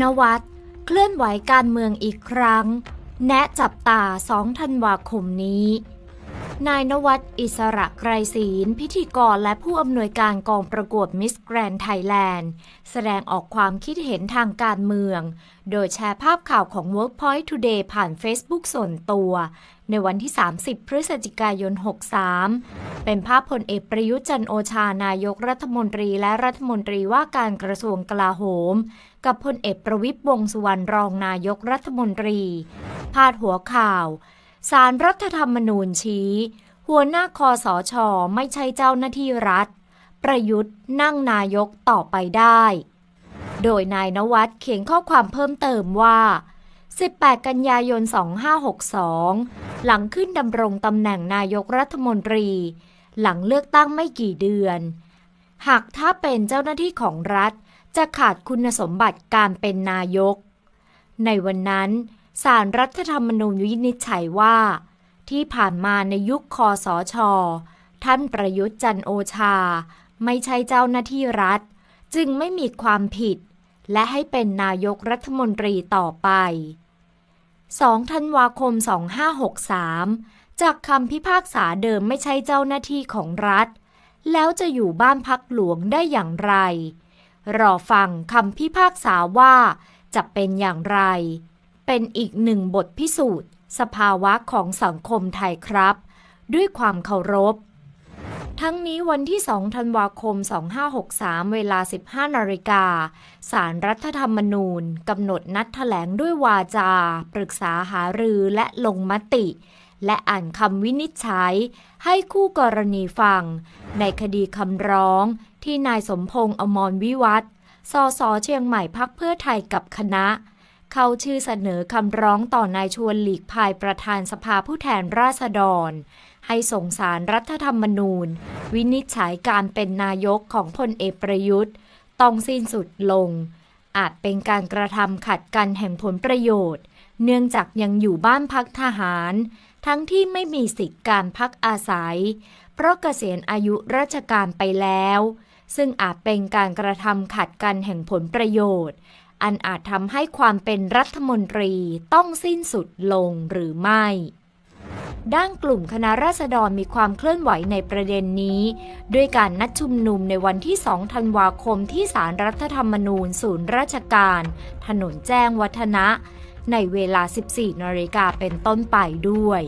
นวัดเคลื่อนไหวการเมืองอีกครั้ง แนะจับตา 2 ธันวาคมนี้ นายนวัดอิสระไกรศีล พิธีกรและผู้อำนวยการกองประกวดมิสแกรนไทยแลนด์ แสดงออกความคิดเห็นทางการเมือง โดยแชร์ภาพข่าวของ Workpoint Today ผ่าน Facebook ส่วนตัว ในวันที่ 30 พฤศจิกายน 63 เป็นภาพพลเอกประยุจันโอชานายกรัฐมนตรีและรัฐมนตรีว่าการกระทรวงกลาโหม กับพลเอกประวิตยวงษ์สุวรรณรองนายกรัฐมนตรี พาดหัวข่าว สารรัฐธรรมนูญชี้ หัวหน้าคอสอชอไม่ใช่เจ้าหน้าที่รัฐ ประยุทธ์นั่งนายกต่อไปได้ โดยนายนวัดเขียนข้อความเพิ่มเติมว่า18 กันยายน 2562 หลังขึ้นดำรงตำแหน่งนายกรัฐมนตรี หลังเลือกตั้งไม่กี่เดือน หากถ้าเป็นเจ้าหน้าที่ของรัฐจะขาดคุณสมบัติการเป็นนายก ในวันนั้นศารรัฐธรรมนูญวินิจฉัยว่า ที่ผ่านมาในยุคคอสอชอท่านประยุทธ์จันโอชา ไม่ใช่เจ้าหน้าที่รัฐ จึงไม่มีความผิด และให้เป็นนายกรัฐมนตรีต่อไป 2 ธันวาคม 2563 จากคำพิพากษาเดิมไม่ใช่เจ้าหน้าที่ของรัฐ แล้วจะอยู่บ้านพักหลวงได้อย่างไร รอฟังคำพิพากษาว่าจะเป็นอย่างไร เป็นอีกหนึ่งบทพิสูจน์ สภาวะของสังคมไทยครับ ด้วยความเคารพ ทั้งนี้วันที่ 2 ธันวาคม 2563 เวลา 15 นาฬิกา สารรัฐธรรมนูญกำหนดนัดแถลงด้วยวาจา ปรึกษาหารือและลงมติ และอ่านคำวินิจฉัย ให้คู่กรณีฟัง ในคดีคำร้องที่นายสมพงษ์อมรวิวัฒสสเชียงใหม่พักเพื่อไทยกับคณะ เข้าชื่อเสนอคำร้องต่อนายชวนหลีกภัยประธานสภาผู้แทนราษฎร ให้ส่งสารรัฐธรรมนูญ วินิจฉัยการเป็นนายกของพลเอกประยุทธ์ ต้องสิ้นสุดลง อาจเป็นการกระทำขัดกันแห่งผลประโยชน์ เนื่องจากยังอยู่บ้านพักทหาร ทั้งที่ไม่มีสิทธิการพักอาศัย เพราะเกษียณอายุราชการไปแล้ว ซึ่งอาจเป็นการกระทำขัดกันแห่งผลประโยชน์ อันอาจทำให้ความเป็นรัฐมนตรีต้องสิ้นสุดลงหรือไม่ ด้านกลุ่มคณะราษฎรมีความเคลื่อนไหวในประเด็นนี้ ด้วยการนัดชุมนุมในวันที่ 2 ธันวาคมที่ศาลรรัฐธรรมนูญศูนย์ราชการ ถนนแจ้งวัฒนะ ในเวลา 14นาฬิกาเป็นต้นไปด้วย